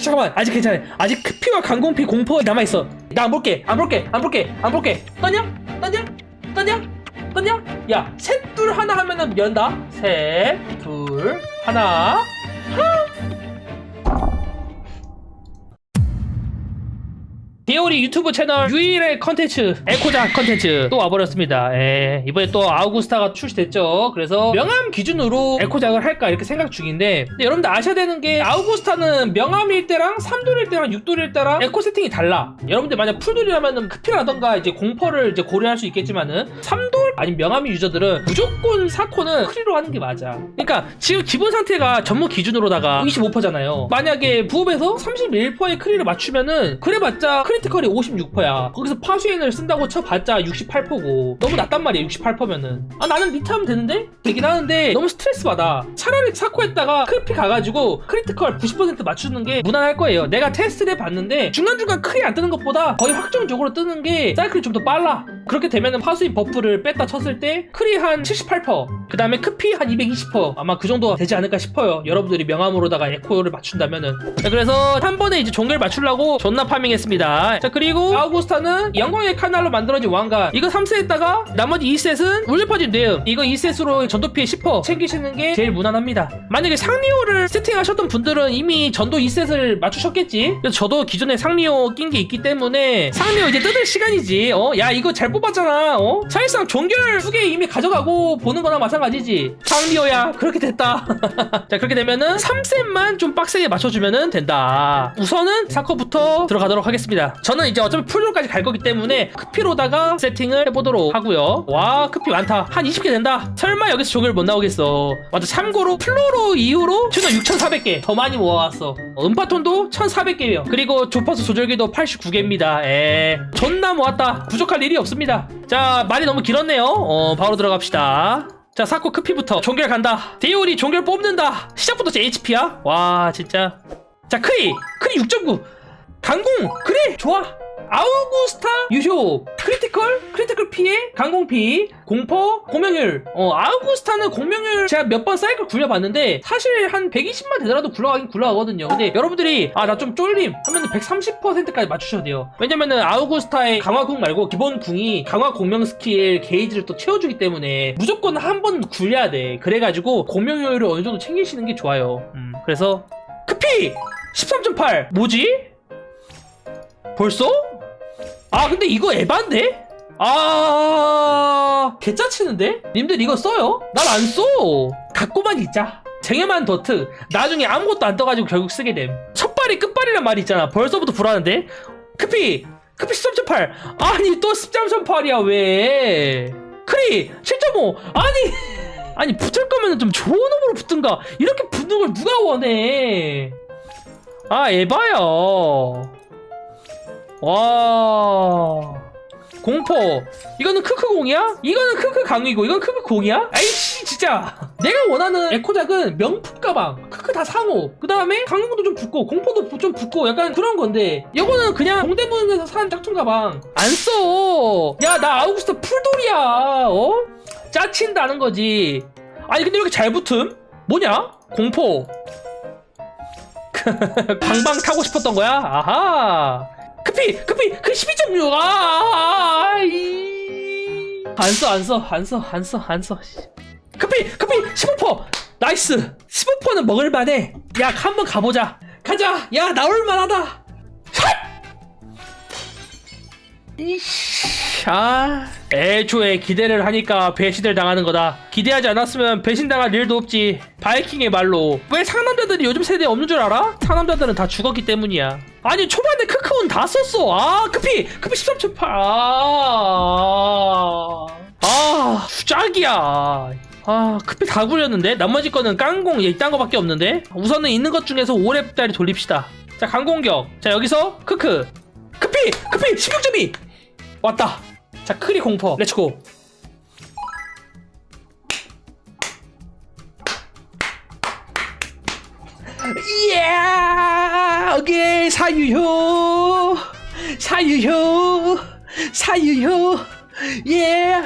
잠깐만 아직 괜찮아 아직 크피와 강공피 공포 남아있어 나 안 볼게 안 볼게 안 볼게 안 볼게 떠냐? 떠냐? 떠냐? 떠냐? 야 셋 둘 하나 하면은 연다 셋 둘 하나 디오리 유튜브 채널 유일의 컨텐츠 에코자 컨텐츠 또 와버렸습니다. 에, 이번에 또 아우구스타가 출시됐죠. 그래서 명암 기준으로 에코작을 할까 이렇게 생각 중인데 근데 여러분들 아셔야 되는 게 아우구스타는 명암일 때랑 3돌일 때랑 6돌일 때랑 에코 세팅이 달라. 여러분들 만약 풀돌이라면은 크피라던가 이제 공퍼를 이제 고려할 수 있겠지만은 3돌 아니면 명암이 유저들은 무조건 사코는 크리로 하는 게 맞아. 그러니까 지금 기본 상태가 전무 기준으로다가 25%잖아요. 만약에 부업에서 31%의 크리를 맞추면은 그래봤자 크리 티컬이 56%야. 거기서 파수엔을 쓴다고 쳐봤자 68%고. 너무 낮단 말이야 68%면은. 아 나는 리트 하면 되는데? 되긴 하는데 너무 스트레스 받아. 차라리 사코 했다가 크리피 가가지고 크리티컬 90% 맞추는 게 무난할 거예요. 내가 테스트를 해봤는데 중간중간 크리 안 뜨는 것보다 거의 확정적으로 뜨는 게 사이클이 좀 더 빨라. 그렇게 되면은 파수인 버프를 뺐다 쳤을 때 크리 한 78%그 다음에 크피 한 220% 아마 그 정도 되지 않을까 싶어요. 여러분들이 명함으로다가 에코를 맞춘다면은. 자, 그래서 한 번에 이제 종결 맞추려고 존나 파밍했습니다 자 그리고 아우구스타는 영광의 카날로 만들어진 왕가 이거 3셋에다가 나머지 2셋은 울려퍼진 뇌음. 이거 2셋으로 전도 피해 10% 챙기시는 게 제일 무난합니다. 만약에 상리오를 세팅하셨던 분들은 이미 전도 2셋을 맞추셨겠지? 그래서 저도 기존에 상리오 낀 게 있기 때문에 상리오 이제 뜯을 시간이지. 어? 야 이거 잘 뽑았잖아. 어? 사실상 종결 두 개 이미 가져가고 보는 거나 마찬가지지. 상리오야 그렇게 됐다. 자 그렇게 되면은 3셋만 좀 빡세게 맞춰주면은 된다. 우선은 사커부터 들어가도록 하겠습니다 저는 이제 어차피 풀로까지 갈 거기 때문에 크피로다가 세팅을 해보도록 하고요. 와 크피 많다. 한 20개 된다. 설마 여기서 종결 못 나오겠어. 맞아 참고로 플로로 이후로 튜너 6400개 더 많이 모아왔어. 어, 음파톤도 1400개예요. 그리고 조퍼스 조절기도 89개입니다. 에 존나 모았다. 부족할 일이 없습니다. 자 말이 너무 길었네요. 어 바로 들어갑시다. 자 사코 크피부터 종결 간다. 데이오리 종결 뽑는다. 시작부터 제 HP야? 와 진짜. 자 크리 크리 6.9 강공 그래 좋아. 아우구스타 유효 크리티컬 크리티컬 피해 강공 피 공포 공명률. 어 아우구스타는 공명률 제가 몇 번 사이클 굴려봤는데 사실 한 120만 되더라도 굴러가긴 굴러가거든요. 근데 여러분들이 아 나 좀 쫄림 하면은 130%까지 맞추셔야 돼요. 왜냐면은 아우구스타의 강화궁 말고 기본 궁이 강화 공명 스킬 게이지를 또 채워주기 때문에 무조건 한 번 굴려야 돼. 그래가지고 공명률을 어느 정도 챙기시는 게 좋아요. 음, 그래서 크피 13.8 뭐지? 벌써? 아 근데 이거 에반데? 아 개짜치는데? 님들 이거 써요? 난 안 써. 갖고만 있자. 쟁여만 더트. 나중에 아무것도 안 떠가지고 결국 쓰게 됨. 첫발이 끝발이란 말이 있잖아. 벌써부터 불안한데? 크피! 크피 13.8! 아니 또 13.8이야 왜? 크리! 7.5! 아니! 아니 붙을 거면 좀 좋은 놈으로 붙든가 이렇게 붙는 걸 누가 원해 아 에바야 와 공포 이거는 크크공이야? 이거는 크크 강이고 이건 크크 공이야? 아이씨 진짜 내가 원하는 에코작은 명품 가방 크크 다 상호 그 다음에 강공도 좀 붙고 공포도 부- 좀 붙고 약간 그런 건데 이거는 그냥 동대문에서 산 짝퉁 가방 안써야 나 아우구스타 풀돌이야 어? 짜친다는 거지 아니 근데 왜 이렇게 잘 붙음? 뭐냐? 공포 방방 타고 싶었던 거야? 아하 크피 크피 그12.6 아, 아, 이... 안써 안써안써안써 안써 크피 크피 15% 나이스 15%는 먹을만해 야 한번 가보자 가자 야 나올만하다 아, 애초에 기대를 하니까 배신을 당하는 거다. 기대하지 않았으면 배신당할 일도 없지. 바이킹의 말로. 왜 상남자들이 요즘 세대에 없는 줄 알아? 상남자들은 다 죽었기 때문이야. 아니, 초반에 크크운 다 썼어. 아, 크피! 크피 13.8. 아, 아, 짝이야. 아, 크피 다 굴렸는데? 나머지 거는 깡공, 이딴 거밖에 없는데? 우선은 있는 것 중에서 5렙짜리 돌립시다. 자, 강공격. 자, 여기서 크크. 크피! 크피! 16.2! 왔다. 자, 크리 공포. 렛츠고. 오케이. 사유효. 사유효. 사유효. 예.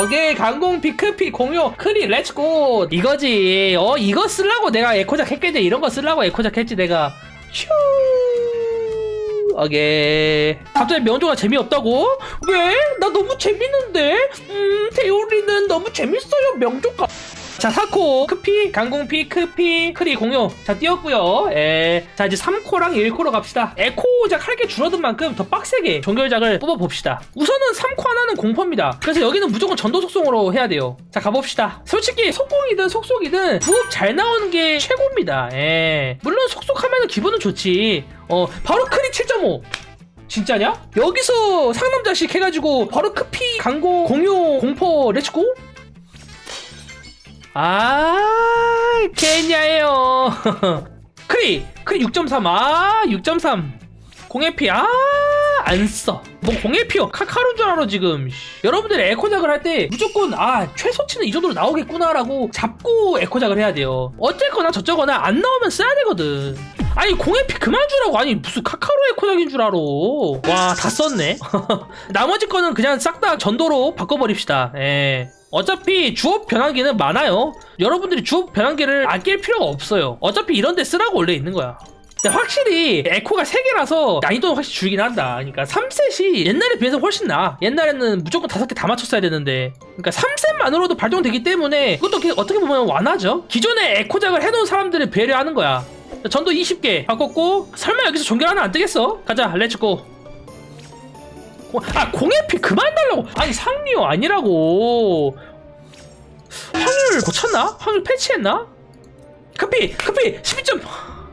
오케이. 강공 피크피 공유 크리 렛츠고. 이거지. 어, 이거 쓰려고 내가 에코작 했겠지. 이런 거 쓰려고 에코작 했지 내가. 휴. 오케이 갑자기 명조가 재미없다고? 왜? 나 너무 재밌는데? 음 대우리는 너무 재밌어요 명조가 자 사코 크피 강공피 크피 크리 공룡 자 띄웠고요. 에. 자 이제 3코랑 1코로 갑시다. 에코작 할 게 줄어든 만큼 더 빡세게 종결작을 뽑아봅시다. 우선은 3코 하나는 공포입니다. 그래서 여기는 무조건 전도 속성으로 해야 돼요. 자 가봅시다. 솔직히 속공이든 속속이든 부업 잘 나오는 게 최고입니다. 에. 물론 속속하면 기분은 좋지. 어 바로 크리 7.5 진짜냐? 여기서 상남자식 해가지고 바로 크피 강고 공유 공포 렛츠고 아, 개냐예요. 크리, 크리 6.3. 아, 6.3. 공해피, 아, 안 써. 뭐 공해피요. 카카로인 줄 알아, 지금. 씨. 여러분들 에코작을 할 때 무조건, 아, 최소치는 이 정도로 나오겠구나라고 잡고 에코작을 해야 돼요. 어쨌거나 저쩌거나 안 나오면 써야 되거든. 아니, 공해피 그만 주라고. 아니, 무슨 카카로 에코작인 줄 알아. 와, 다 썼네. 나머지 거는 그냥 싹 다 전도로 바꿔버립시다. 예. 어차피 주업 변환기는 많아요. 여러분들이 주업 변환기를 안낄 필요가 없어요. 어차피 이런 데 쓰라고 원래 있는 거야. 근데 확실히 에코가 3개라서 난이도는 확실히 줄긴 한다. 그러니까 3셋이 옛날에 비해서 훨씬 나아. 옛날에는 무조건 5개 다 맞췄어야 되는데. 그러니까 3셋만으로도 발동되기 때문에 그것도 어떻게 보면 완화죠. 기존에 에코작을 해놓은 사람들을 배려하는 거야. 전도 20개 바꿨고 설마 여기서 종결 하나 안 뜨겠어? 가자 렛츠고 고- 아 공해피 그만 달라고 아니 상리오 아니라고 확률 고쳤나? 확률 패치했나? 급히 급히 12점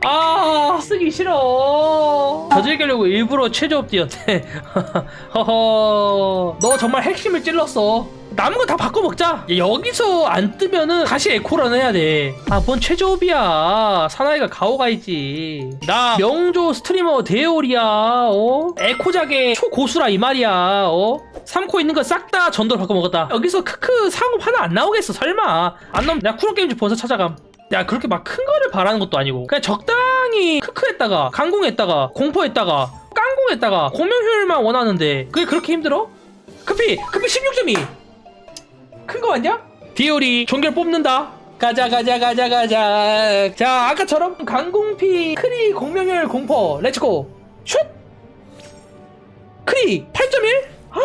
아 쓰기 싫어. 저질게려고 일부러 최저업 뛰었대 허허. 너 정말 핵심을 찔렀어. 남은 거 다 바꿔 먹자. 여기서 안 뜨면은 다시 에코런 해야 돼아뭔 최저업이야. 사나이가 가오가 있지. 나 명조 스트리머 대올이야 어? 에코작의 초고수라 이 말이야 어? 3코 있는 거 싹 다 전도로 바꿔 먹었다. 여기서 크크 상업 하나 안 나오겠어 설마. 안 나오면 내가 쿠론 게임즈 본사 찾아감 야 그렇게 막 큰 거를 바라는 것도 아니고 그냥 적당히 크크했다가 강공했다가 공포했다가 깡공했다가 공명 효율만 원하는데 그게 그렇게 힘들어? 크피 크피 16.2큰거 맞냐? 디오리 종결 뽑는다. 가자 가자 가자 가자. 자 아까처럼 강공피 크리 공명효율 공포. 렛츠고. 슛! 크리 8.1 아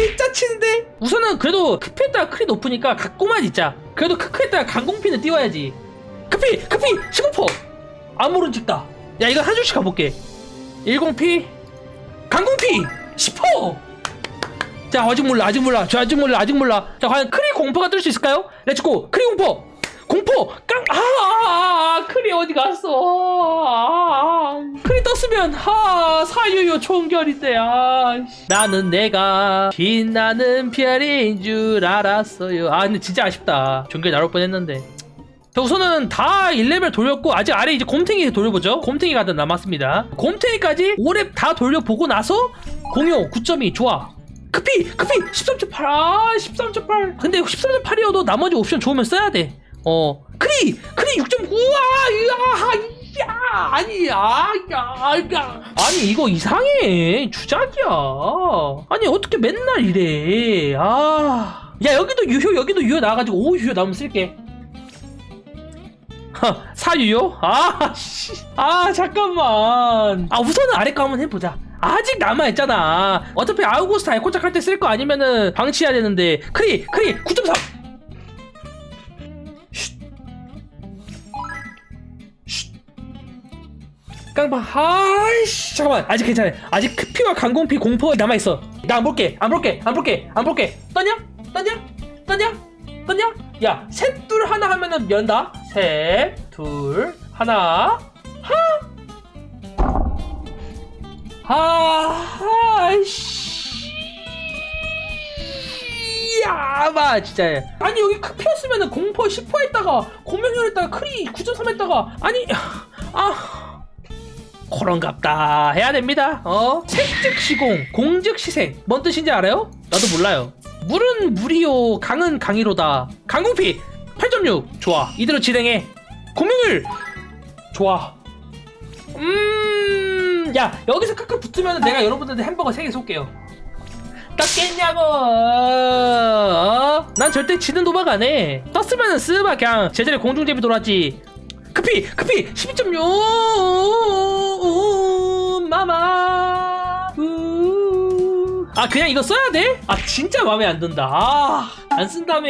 개짜치는데? 우선은 그래도 크피했다가 크리 높으니까 갖고만 있자. 그래도 크크했다가 강공피는 띄워야지. 크피 크피 15% 아무런 찍다. 야 이거 한 줄씩 가볼게. 10피 강공피 10%자 아직 몰라 아직 몰라. 저 아직 몰라 아직 몰라. 자 과연 크리 공포가 뜰 수 있을까요? 렛츠고 크리 공포 공포! 깡! 아, 아, 아, 크리 어디 갔어? 아, 아. 크리 떴으면 하 사유요 총결인데 아 씨. 나는 내가 빛나는 별인 줄 알았어요. 아 근데 진짜 아쉽다. 종결 나올 뻔했는데. 자, 우선은 다 1레벨 돌렸고 아직 아래 이제 곰탱이 돌려보죠. 곰탱이가 다 남았습니다. 곰탱이까지 5렙 다 돌려보고 나서 공용 9.2 좋아. 크피 크피 13.8 아 13.8 근데 13.8이어도 나머지 옵션 좋으면 써야 돼 어 크리 크리 6.9 아, 야, 아니 야, 야, 야. 아니 이거 이상해 주작이야 아니 어떻게 맨날 이래 아 야 여기도 유효 여기도 유효 나와가지고 5 유효 나오면 쓸게 허, 사유요? 아, 씨. 아, 잠깐만. 아, 우선은 아래 거 한번 해보자. 아직 남아있잖아. 어차피 아우구스타 에코작 할때 쓸 거 아니면은 방치해야 되는데. 크리, 크리, 9.3! 깡방, 아이씨. 잠깐만. 아직 괜찮아. 아직 크피와 강공피 공포가 남아있어. 나 안 볼게. 안 볼게. 안 볼게. 안 볼게. 떠냐? 떠냐? 떠냐? 떠냐? 야, 셋, 둘, 하나 하면은 면다. 셋, 둘, 하나. 하. 아이씨. 야, 봐, 진짜. 아니, 여기 크피였으면은 공포 10% 했다가, 공명률 했다가, 크리 9.3 했다가, 아니, 아. 그런갑다. 해야 됩니다. 어? 색즉 시공, 공즉 시생. 뭔 뜻인지 알아요? 나도 몰라요. 물은 물이요, 강은 강이로다. 강공피 8.6 좋아. 이대로 진행해. 공명률 좋아. 음, 야 여기서 크크 붙으면 내가 여러분들한테 햄버거 3개 쏠게요. 떴겠냐고. 어? 난 절대 지는 도박 안 해. 떴으면은 쓰바 그냥 제자리 공중제비 돌았지. 크피 크피 12.6 마마. 아 그냥 이거 써야 돼? 아 진짜 마음에 안 든다. 아 안 쓴다며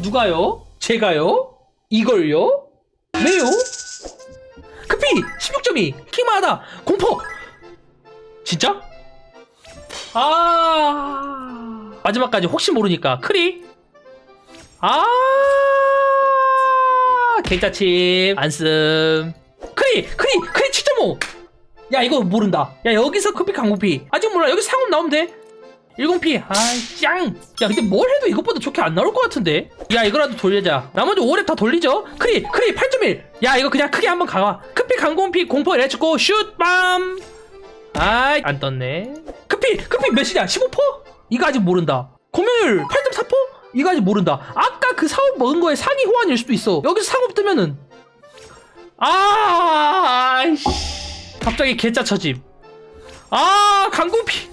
누가요? 제가요? 이걸요? 왜요? 크피 16점이! 키마다! 공포! 진짜? 아. 마지막까지 혹시 모르니까 크리. 아. 괜찮지 안쓴. 크리! 크리! 크리! 7.5 야 이거 모른다. 야 여기서 커피 강구피. 아직 몰라. 여기 상업 나오면 돼. 10피. 아이 짱야 근데 뭘 해도 이것보다 좋게 안 나올 것 같은데? 야 이거라도 돌리자. 나머지 5랩 다 돌리죠? 크리 크리 8.1야 이거 그냥 크게 한번 가봐 크피 강공피 공포 레츠고. 슛빰. 아이 안 떴네. 크피 크피 몇이냐? 15%? 이거 아직 모른다. 공명률 8.4%? 이거 아직 모른다. 아까 그 사업 먹은 거에 상위 호환일 수도 있어. 여기서 상업 뜨면은. 아 갑자기 개짜 처짐. 아 강공피.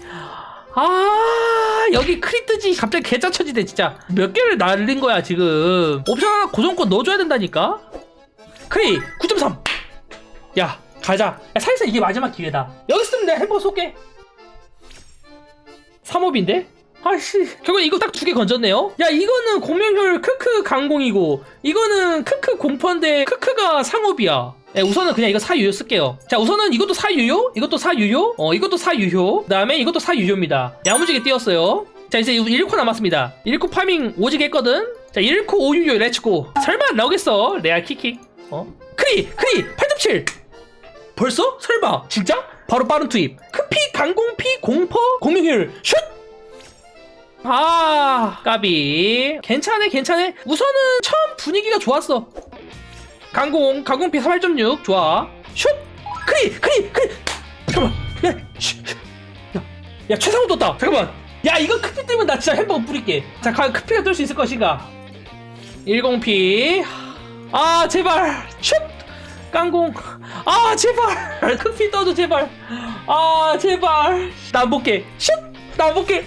아 여기 크리 뜨지 갑자기 개짜 처지네 진짜. 몇 개를 날린 거야 지금. 옵션 하나 고정권 넣어줘야 된다니까? 크리 9.3 야 가자. 야, 사실상 이게 마지막 기회다. 여기 쓰면 내가 햄버거 쏠게. 3업인데? 아씨. 결국 이거 딱 두 개 건졌네요. 야 이거는 공명효율 크크 강공이고 이거는 크크 공펀데 크크가 상업이야 네, 우선은 그냥 이거 사유효 쓸게요. 자 우선은 이것도 사유효 이것도 사유효 어 이것도 사유효 그 다음에 이것도 사유효입니다. 야무지게 띄웠어요. 자 이제 1코 남았습니다. 1코 파밍 오지게 했거든? 자 1코 오유효 렛츠고. 설마 안 나오겠어? 레알 킥킥 어? 크리 크리 8.7 벌써? 설마? 진짜? 바로 빠른 투입. 크피 강공피 공퍼 공명효율. 슛! 아, 까비. 괜찮네, 괜찮네. 우선은 처음 분위기가 좋았어. 강공, 강공피 38.6. 좋아. 슛! 크리! 크리! 크리! 잠깐만. 야, 쉿, 쉿. 야, 야, 최상호 떴다. 잠깐만. 야, 이거 크피 뜨면 나 진짜 햄버거 뿌릴게. 자, 과연 크피가 뜰 수 있을 것인가? 10피. 아, 제발. 슛! 깡공. 아, 제발. 크피 떠줘, 제발. 아, 제발. 나 안 볼게. 슛! 나 안 볼게.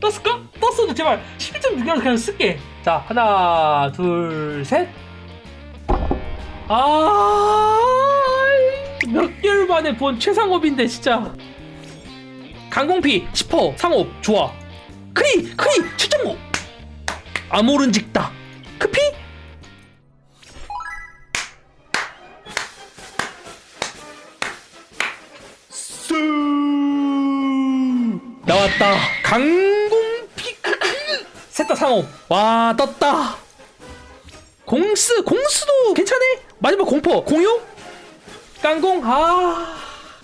떴을까? 떴어도 제발 12.6이라도 그냥 쓸게 자 하나 둘셋 아 몇 개월 만에 본 최상업인데 진짜. 강공피 10% 상업 좋아. 크리 크리 7.5 아모른 직다. 크피? 쑤 나왔다. 강공피. 셋다 상업. 와 떴다. 공스 공스도 괜찮네 마지막 공포. 공유? 깡공? 아.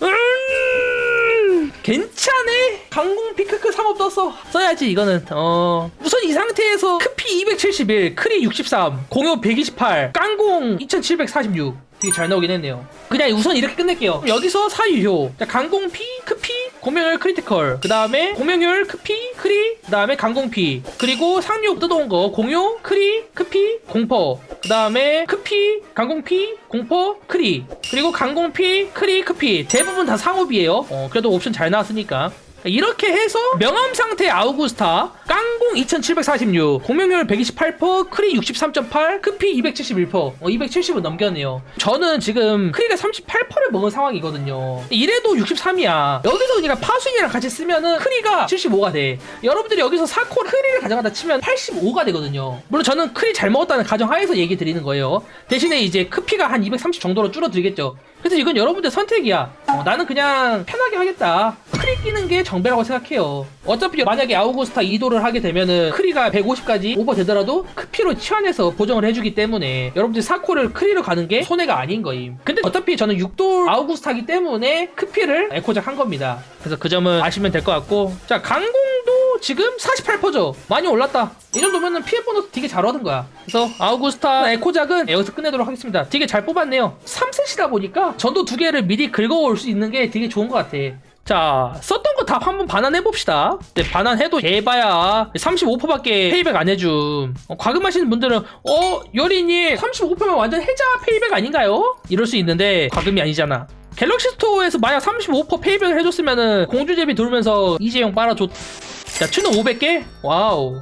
음, 괜찮네. 강공 피크크 상업 떴어. 써야지 이거는. 어. 우선 이 상태에서 크피 271 크리 63 공유 128 깡공 2746 되게 잘 나오긴 했네요. 그냥 우선 이렇게 끝낼게요. 여기서 사유효. 자, 강공 피, 크피, 공명열 크리티컬. 그 다음에 공명열 크피, 크리, 그 다음에 강공피. 그리고 상류 뜯어온 거 공효, 크리, 크피, 공퍼. 그 다음에 크피, 강공피, 공퍼, 크리. 그리고 강공피, 크리, 크피. 대부분 다 상업이에요. 어, 그래도 옵션 잘 나왔으니까. 이렇게 해서 명암 상태 아우구스타 깡공 2746 공명률 128% 크리 63.8 크피 271% 어, 270은 넘겼네요. 저는 지금 크리가 38%를 먹은 상황이거든요. 이래도 63이야. 여기서 그러니까 파순이랑 같이 쓰면은 크리가 75가 돼. 여러분들이 여기서 4코 크리를 가져가다 치면 85가 되거든요. 물론 저는 크리 잘 먹었다는 가정하에서 얘기 드리는 거예요. 대신에 이제 크피가 한 230 정도로 줄어들겠죠 그래서 이건 여러분들 선택이야. 어, 나는 그냥 편하게 하겠다. 크리 끼는 게 정배라고 생각해요. 어차피 만약에 아우구스타 2도를 하게 되면은 크리가 150까지 오버 되더라도 크피로 치환해서 보정을 해주기 때문에 여러분들 4코를 크리로 가는 게 손해가 아닌 거임. 근데 어차피 저는 6돌 아우구스타기 때문에 크피를 에코작 한 겁니다. 그래서 그 점은 아시면 될 것 같고 자 강공도 지금 48%죠. 많이 올랐다. 이 정도면은 피해 보너스 되게 잘 얻은 거야. 그래서 아우구스타 에코작은 여기서 끝내도록 하겠습니다. 되게 잘 뽑았네요. 3셋이다 보니까 전도 두 개를 미리 긁어올 수 있는 게 되게 좋은 것 같아. 자, 썼던 거 다 한번 반환해봅시다. 네, 반환해도 개봐야 35%밖에 페이백 안 해줌. 어, 과금하시는 분들은, 어, 여린이 35%면 완전 해자 페이백 아닌가요? 이럴 수 있는데, 과금이 아니잖아. 갤럭시 스토어에서 만약 35% 페이백을 해줬으면은 공주 제비 돌면서 이재용 빨아줬. 자, 추는 500개? 와우.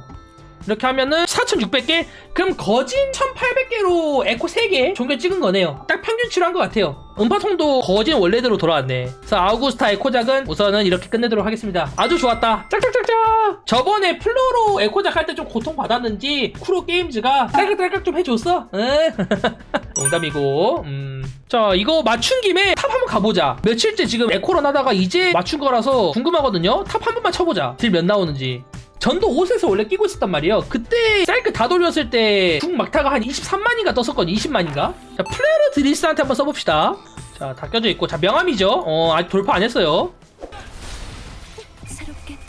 이렇게 하면은 4,600개? 그럼 거진 1,800개로 에코 3개 종결 찍은 거네요. 딱 평균치로 한 것 같아요. 음파통도 거진 원래대로 돌아왔네. 그래서 아우구스타 에코작은 우선은 이렇게 끝내도록 하겠습니다. 아주 좋았다. 짝짝짝짝! 저번에 플로로 에코작 할 때 좀 고통받았는지 쿠로 게임즈가 딸깍딸깍 좀 해줬어? 응? 농담이고 음. 자 이거 맞춘 김에 탑 한번 가보자. 며칠째 지금 에코런 하다가 이제 맞춘 거라서 궁금하거든요. 탑 한 번만 쳐보자. 딜 몇 나오는지. 전도 5에서 원래 끼고 있었단 말이에요. 그때 사이클 다 돌렸을 때 궁 막타가 한 23만인가 떴었거든 20만인가? 자 플레르 드리스한테 한번 써봅시다. 자 다 껴져 있고. 자 명함이죠. 어 아직 돌파 안 했어요.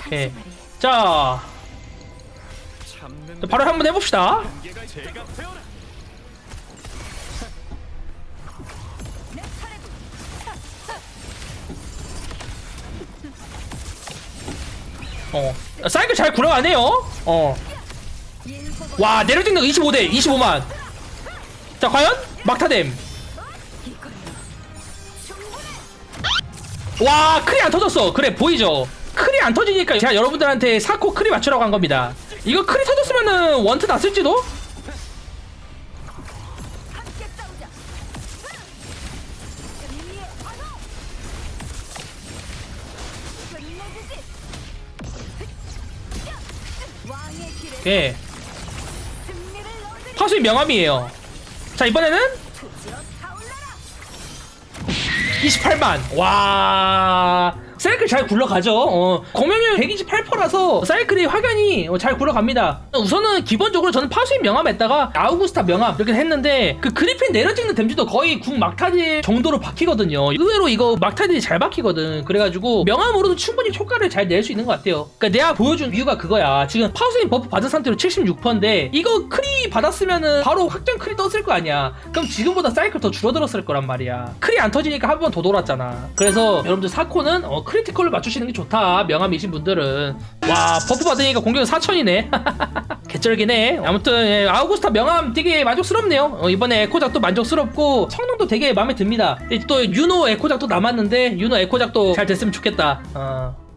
오케이. 참는 자, 바로 한번 해봅시다 어. 사이클 잘 굴러가네요. 어. 와 내려찍는 거 25대 25만. 자 과연? 막타댐. 와 크리 안 터졌어. 그래 보이죠? 크리 안 터지니까 제가 여러분들한테 사코 크리 맞추라고 한 겁니다. 이거 크리 터졌으면은 원트 났을지도 예. 파수의 명함이에요. 자 이번에는 투지어 타올라라. 28만. 와 사이클 잘 굴러가죠. 어, 공명률 128%라서 사이클이 확연히 어, 잘 굴러갑니다. 우선은 기본적으로 저는 파수인 명함에다가 아우구스타 명함 이렇게 했는데 그 그리핀 내려찍는 댐지도 거의 궁 막타질 정도로 박히거든요. 의외로 이거 막타질이 잘 박히거든. 그래가지고 명함으로도 충분히 효과를 잘 낼 수 있는 것 같아요. 그러니까 내가 보여준 이유가 그거야. 지금 파수인 버프 받은 상태로 76%인데 이거 크리 받았으면은 바로 확정 크리 떴을 거 아니야. 그럼 지금보다 사이클 더 줄어들었을 거란 말이야. 크리 안 터지니까 한 번 더 돌았잖아. 그래서 여러분들 사코는 어, 크리티컬로 맞추시는 게 좋다. 명함이신 분들은. 와 버프 받으니까 공격은 4천이네. 개쩔기네. 아무튼 예, 아우구스타 명함 되게 만족스럽네요. 어, 이번에 에코작도 만족스럽고 성능도 되게 마음에 듭니다. 또 유노 에코작도 남았는데 유노 에코작도 잘 됐으면 좋겠다. 어.